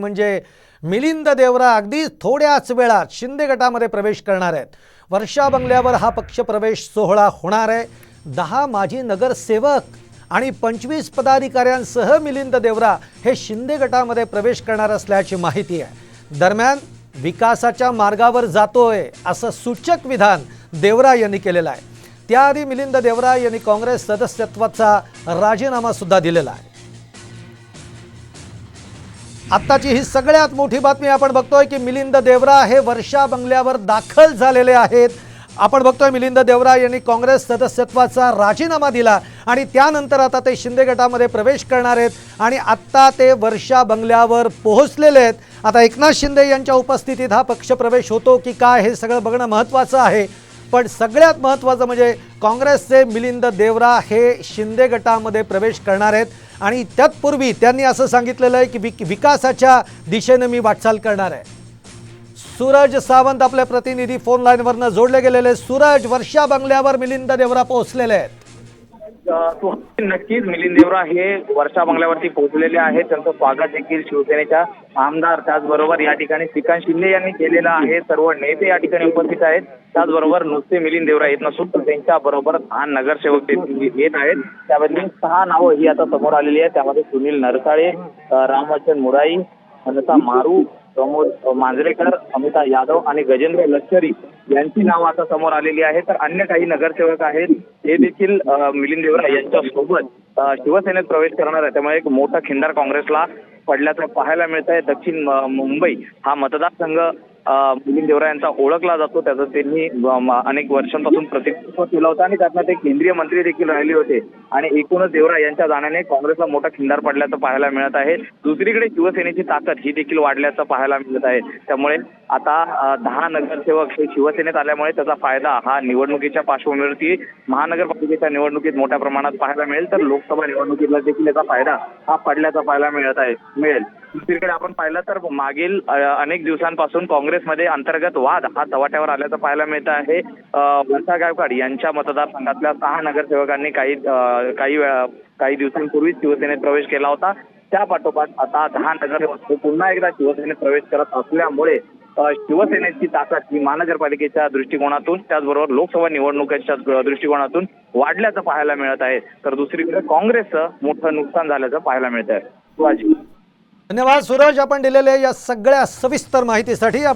म्हणजे मिलिंद देवरा अगदी थोड्याच वेळात शिंदे गटामध्ये प्रवेश करणार आहेत. वर्षा बंगल्यावर हा पक्ष प्रवेश सोहळा होणार आहे. दहा माजी नगरसेवक आणि पंचवीस पदाधिकाऱ्यांसह मिलिंद देवरा हे शिंदे गटामध्ये प्रवेश करणार असल्याची माहिती आहे. दरम्यान विकासाच्या मार्गावर जातोय असं सूचक विधान देवरा यांनी केलेलं आहे. त्याआधी मिलिंद देवरा यांनी काँग्रेस सदस्यत्वाचा राजीनामासुद्धा दिलेला आहे. आत्ताची ही सगळ्यात मोठी बातमी आपण बघतोय की मिलिंद देवरा हे वर्षा बंगल्यावर दाखल झालेले आहेत. आपण बघतोय मिलिंद देवरा यांनी काँग्रेस सदस्यत्वाचा राजीनामा दिला आणि त्यानंतर आता ते शिंदे गटामध्ये प्रवेश करणार आहेत आणि आत्ता ते वर्षा बंगल्यावर पोहोचलेले आहेत. आता एकनाथ शिंदे यांच्या उपस्थितीत हा पक्षप्रवेश होतो की काय हे सगळं बघणं महत्त्वाचं आहे. पण सगळ्यात महत्त्वाचं म्हणजे काँग्रेसचे मिलिंद देवरा हे शिंदे गटामध्ये प्रवेश करणार आहेत. आणि तत्पूर्वी त्यांनी असं सांगितलेलं आहे की विक विकासाच्या दिशेनं मी वाटचाल करणार आहे. सूरज सावंत आपले प्रतिनिधी फोन लाईनवरनं जोडले गेलेले सूरज वर्षा बंगल्यावर मिलिंद देवरा पोहोचलेले आहेत. नक्कीच मिलिंद देवरा हे वर्षा बंगल्यावरती पोहोचलेले आहेत. त्यांचं स्वागत देखील शिवसेनेच्या आमदार त्याचबरोबर या ठिकाणी श्रीकांत शिंदे यांनी केलेलं आहे. सर्व नेते या ठिकाणी उपस्थित आहेत. त्याचबरोबर नुसते मिलिंद देवरा येत नसून तर त्यांच्या बरोबर सहा नगरसेवक येत आहेत. त्यामधली सहा नावं ही आता समोर आलेली आहेत. त्यामध्ये सुनील नरसाळे रामवचन मुराई अनसा मारू प्रमोद मांजरेकर अमिता यादव आणि गजेंद्र लष्करी यांची नावं आता समोर आलेली आहेत तर अन्य काही नगरसेवक आहेत हे देखील मिलिंद देवरा यांच्या सोबत शिवसेनेत प्रवेश करणार आहे. त्यामुळे एक मोठा खिंडार काँग्रेसला पडल्याचं पाहायला मिळत आहे दक्षिण मुंबई हा मतदारसंघ मिलिंद देवरा यांचा ओळखला जातो. त्याचं त्यांनी अनेक वर्षांपासून प्रतिनिधित्व केलं होतं आणि त्यातनं ते केंद्रीय मंत्री देखील राहिले होते. आणि एकूणच देवरा यांच्या जाण्याने काँग्रेसला मोठा खिंडार पडल्याचं पाहायला मिळत आहे. दुसरीकडे शिवसेनेची ताकद ही देखील वाढल्याचं पाहायला मिळत आहे. त्यामुळे आता दहा नगरसेवक हे शिवसेनेत आल्यामुळे त्याचा फायदा हा निवडणुकीच्या पार्श्वभूमीवरती महानगरपालिकेच्या निवडणुकीत मोठ्या प्रमाणात पाहायला मिळेल. तर लोकसभा निवडणुकीला देखील याचा फायदा हा पडल्याचा पाहायला मिळत आहे मिळेल. दुसरीकडे आपण पाहिलं तर मागील अनेक दिवसांपासून काँग्रेसमध्ये अंतर्गत वाद हा तवाट्यावर आल्याचं पाहायला मिळत आहे. वर्षा गायकवाड यांच्या मतदारसंघातल्या सहा नगरसेवकांनी काही काही वेळा काही दिवसांपूर्वी शिवसेनेत प्रवेश केला होता. त्या पाठोपाठ आता दहा नगरसेवक पुन्हा एकदा शिवसेनेत प्रवेश करत असल्यामुळे शिवसेनेची ताकद ही महानगरपालिकेच्या दृष्टिकोनातून त्याचबरोबर लोकसभा निवडणुकीच्या दृष्टिकोनातून वाढल्याचं पाहायला मिळत आहे. तर दुसरीकडे काँग्रेसचं मोठं नुकसान झाल्याचं पाहायला मिळत आहे शिवाजी. धन्यवाद. सूरज आपण दिलेल्या या सगळ्या सविस्तर माहितीसाठी आपण